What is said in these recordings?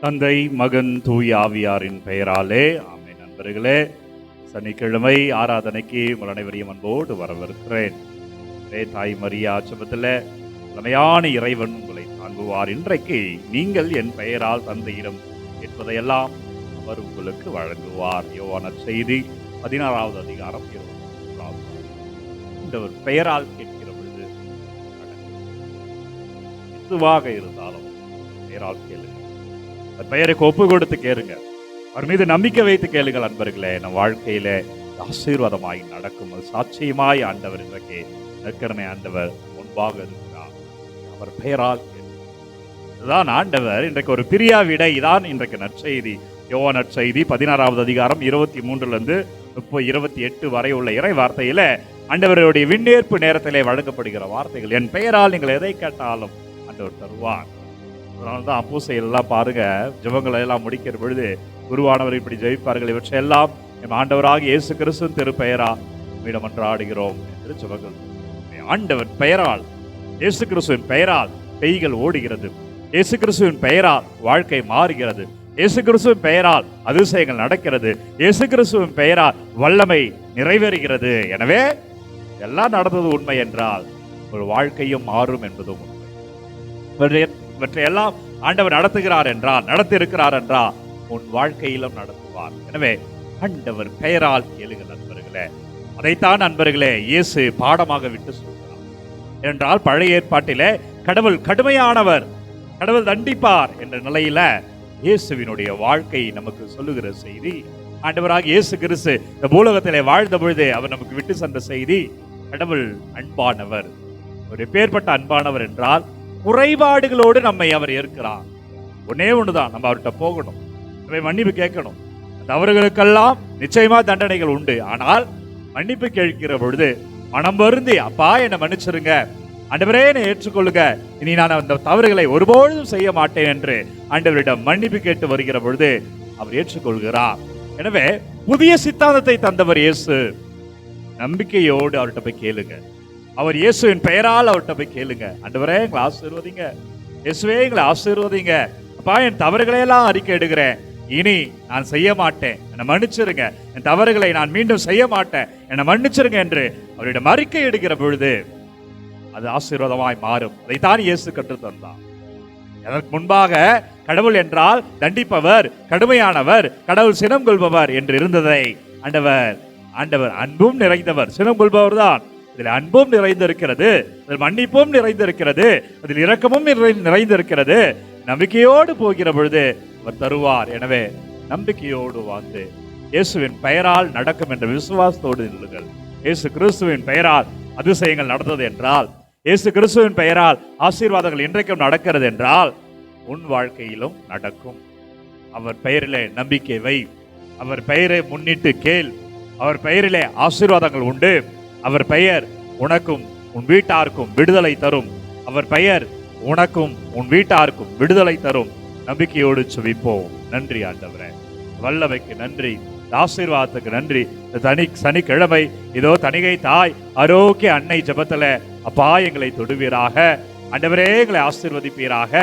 தந்தை மகன் தூய் ஆவியாரின் பெயராலே ஆமை நண்பர்களே. சனிக்கிழமை ஆராதனைக்கு உங்கள் அனைவரையும் அன்போடு வரவிருக்கிறேன் தாய் மரியா ஆச்சபத்தில் தலைமையான இறைவன் உங்களை தாங்குவார். இன்றைக்கு நீங்கள் என் பெயரால் தந்தையிடம் என்பதையெல்லாம் அவர் உங்களுக்கு வழங்குவார். யோவான செய்தி பதினாறாவது அதிகாரம் இருபத்தி இந்த ஒரு பெயரால் கேட்கிற பொழுது எதுவாக இருந்தாலும் பெயரால் கேளுங்கள். பெயருக்கு ஒப்பு கொடுத்து கேளுங்க. அவர் மீது நம்பிக்கை வைத்து கேளுங்கள் அன்பர்களே. நம் வாழ்க்கையில ஆசீர்வாதமாய் நடக்கும் அது சாட்சியமாய் ஆண்டவர் இன்றைக்கு நற்கரணை ஆண்டவர் முன்பாக இருக்கிறார். அவர் பெயரால் இதுதான் ஆண்டவர். இன்றைக்கு ஒரு பிரியா விடை தான் இன்றைக்கு நற்செய்தி. யோவா நற்செய்தி பதினாறாவது அதிகாரம் இருபத்தி மூன்றுல இருந்து முப்பது இருபத்தி எட்டு வரை உள்ள இறை வார்த்தையில ஆண்டவருடைய விண்ணேற்பு நேரத்திலே வழங்கப்படுகிற வார்த்தைகள். என் பெயரால் நீங்கள் எதை கேட்டாலும் ஆண்டவர் தருவார். அதனால தான் அப்போ எல்லாம் பாருங்கள் ஜபங்களை எல்லாம் முடிக்கிற பொழுது குருவானவர் இப்படி ஜெபிப்பார்கள். இவற்றையெல்லாம் என் ஆண்டவராக இயேசு கிறிஸ்து திருப்பெயரா மீடம் ஆடுகிறோம் என்று ஜபங்கள். ஆண்டவர் பெயரால் இயேசு கிறிஸ்துவின் பெயரால் பெய்கள் ஓடுகிறது. இயேசு கிறிஸ்துவின் பெயரால் வாழ்க்கை மாறுகிறது. இயேசு கிறிஸ்துவின் பெயரால் அதிசயங்கள் நடக்கிறது. இயேசு கிறிஸ்துவின் பெயரால் வல்லமை நிறைவேறுகிறது. எனவே எல்லாம் நடந்தது உண்மை என்றால் ஒரு வாழ்க்கையும் மாறும் என்பதும் உண்மை. இவற்றையெல்லாம் ஆண்டவர் நடத்துகிறார் என்றால் நடத்தியிருக்கிறார் என்றால் உன் வாழ்க்கையிலும் நடத்துவார். எனவே ஆண்டவர் பெயரால் எழுக நண்பர்களே. அதைத்தான் நண்பர்களே இயேசு பாடமாக விட்டு சொல்கிறார். என்றால் பழைய ஏற்பாட்டிலே கடவுள் கடுமையானவர் கடவுள் தண்டிப்பார் என்ற நிலையில இயேசுவினுடைய வாழ்க்கை நமக்கு சொல்லுகிற செய்தி ஆண்டவராக இயேசு கிறிஸ்து இந்த பூலகத்திலே வாழ்ந்த பொழுது அவர் நமக்கு விட்டு சென்ற செய்தி கடவுள் அன்பானவர். ஒரு பேர்பட்ட அன்பானவர் என்றால் குறைபாடுகளோடு நம்மை அவர் ஏற்கிறார். ஒன்னே ஒண்ணுதான் நம்ம அவர்கிட்ட போகணும். நம்ம மன்னிப்பு கேட்கணும். தவறுகளுக்கெல்லாம் நிச்சயமா தண்டனைகள் உண்டு. ஆனால் மன்னிப்பு கேட்கிற பொழுது மனம் வருந்தி அப்பா என்னை மன்னிச்சிருங்க. ஆண்டவரே என்னை ஏற்றுக்கொள்ளுங்க. இனி நான் அந்த தவறுகளை ஒருபொழுதும் செய்ய மாட்டேன் என்று ஆண்டவரிடம் மன்னிப்பு கேட்டு வருகிற பொழுது அவர் ஏற்றுக்கொள்கிறார். எனவே புதிய சித்தாந்தத்தை தந்தவர் இயேசு. நம்பிக்கையோடு அவர்கிட்ட போய் கேளுங்க. அவர் இயேசுவின் பெயரால் அவர்கிட்ட போய் கேளுங்க. அண்டவரே எங்களை ஆசீர்வதிங்க. இயேசுவே எங்களை ஆசீர்வதிங்க. அப்பா என் தவறுகளையெல்லாம் அறிக்கை எடுக்கிறேன். இனி நான் செய்ய மாட்டேன். என்னை மன்னிச்சிருங்க. என் தவறுகளை நான் மீண்டும் செய்ய மாட்டேன். என்னை மன்னிச்சிருங்க என்று அவரிடம் அறிக்கை எடுக்கிற பொழுது அது ஆசீர்வாதமாய் மாறும். அதைத்தான் இயேசு கற்றுத் தந்தார் அதற்கு முன்பாக கடவுள் என்றால் தண்டிப்பவர் கடுமையானவர் கடவுள் சினம் கொள்பவர் என்று இருந்ததை ஆண்டவர் ஆண்டவர் அன்பும் நிறைந்தவர். சினம் கொள்பவர் தான் இதில் அன்பும் நிறைந்திருக்கிறது அதில் மன்னிப்பும் நிறைந்திருக்கிறது அதில் இரக்கமும் நிறைந்திருக்கிறது. நம்பிக்கையோடு போகிற பொழுது அவர் தருவார். எனவே நம்பிக்கையோடு வாழ்ந்து இயேசுவின் பெயரால் நடக்கும் என்ற விசுவாசத்தோடு நில்லுங்கள். இயேசு கிறிஸ்துவின் பெயரால் அதிசயங்கள் நடந்தது என்றால் இயேசு கிறிஸ்துவின் பெயரால் ஆசீர்வாதங்கள் இன்றைக்கும் நடக்கிறது என்றால் உன் வாழ்க்கையிலும் நடக்கும். அவர் பெயரிலே நம்பிக்கை வை. அவர் பெயரை முன்னிட்டு கேள். அவர் பெயரிலே ஆசீர்வாதங்கள் உண்டு. அவர் பெயர் உனக்கும் உன் வீட்டாருக்கும் விடுதலை தரும். அவர் பெயர் உனக்கும் உன் வீட்டாருக்கும் விடுதலை தரும். நம்பிக்கையோடு சுவிப்போம் நன்றி ஆண்டவரே. வல்லமைக்கு நன்றி. ஆசீர்வாதத்துக்கு நன்றி. இந்த தனி சனிக்கிழமை இதோ தனிகை தாய் ஆரோக்கிய அன்னை ஜபத்தில் அப்பா எங்களை தொடுவீராக. அண்டவரே எங்களை ஆசீர்வதிப்பீராக.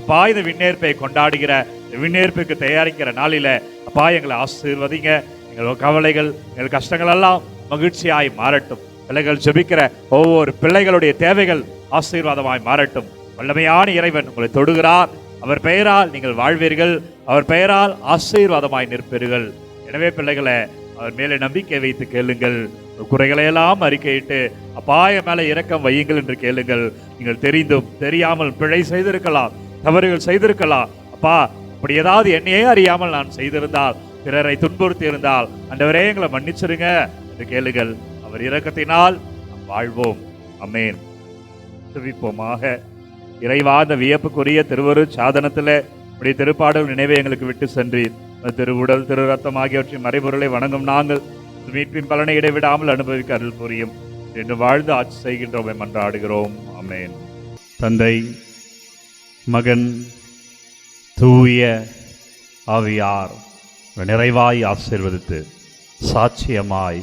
அப்பா இந்த விண்ணேற்பை கொண்டாடுகிற இந்த விண்ணேற்புக்கு தயாரிக்கிற நாளில் அப்பா எங்களை ஆசீர்வதிங்க. எங்கள் கவலைகள் எங்கள் கஷ்டங்கள் எல்லாம் மகிழ்ச்சியாய் மாறட்டும். பிள்ளைகள் ஜெபிக்கிற ஒவ்வொரு பிள்ளைகளுடைய தேவைகள் ஆசீர்வாதமாய் மாறட்டும். வல்லமையான இறைவன் உங்களை தொடுகிறார். அவர் பெயரால் நீங்கள் வாழ்வீர்கள். அவர் பெயரால் ஆசீர்வாதமாய் நிற்பீர்கள். எனவே பிள்ளைகளை அவர் மேலே நம்பிக்கை வைத்து கேளுங்கள். குறைகளையெல்லாம் அறிக்கையிட்டு அப்பாய மேலே இரக்கம் வையுங்கள் என்று கேளுங்கள். நீங்கள் தெரிந்தும் தெரியாமல் பிழை செய்திருக்கலாம் தவறுகள் செய்திருக்கலாம். அப்பா அப்படி ஏதாவது என்னையே அறியாமல் நான் செய்திருந்தால் பிறரை துன்புறுத்தி இருந்தால் அண்டவரே எங்களை மன்னிச்சிருங்க என்று கேளுங்கள். அவர் இரக்கத்தினால் வாழ்வோம். அமேன் துவிப்போமாக இறைவா வியப்புக்குரிய திருவரு சாதனத்தில் இப்படி திருப்பாடல் நினைவை எங்களுக்கு விட்டு சென்றீர். திருவுடல் திரு ரத்தம் ஆகியவற்றின் மறைபொருளை வணங்கும் நாங்கள் மீட்பின் பலனை இடைவிடாமல் அனுபவிக்க அருள் புரியும். என்று வாழ்ந்து ஆட்சி செய்கின்றோம் மன்றாடுகிறோம் அமேன் தந்தை மகன் தூய ஆவியார் நிறைவாய் ஆசீர்வதித்து சாட்சியமாய்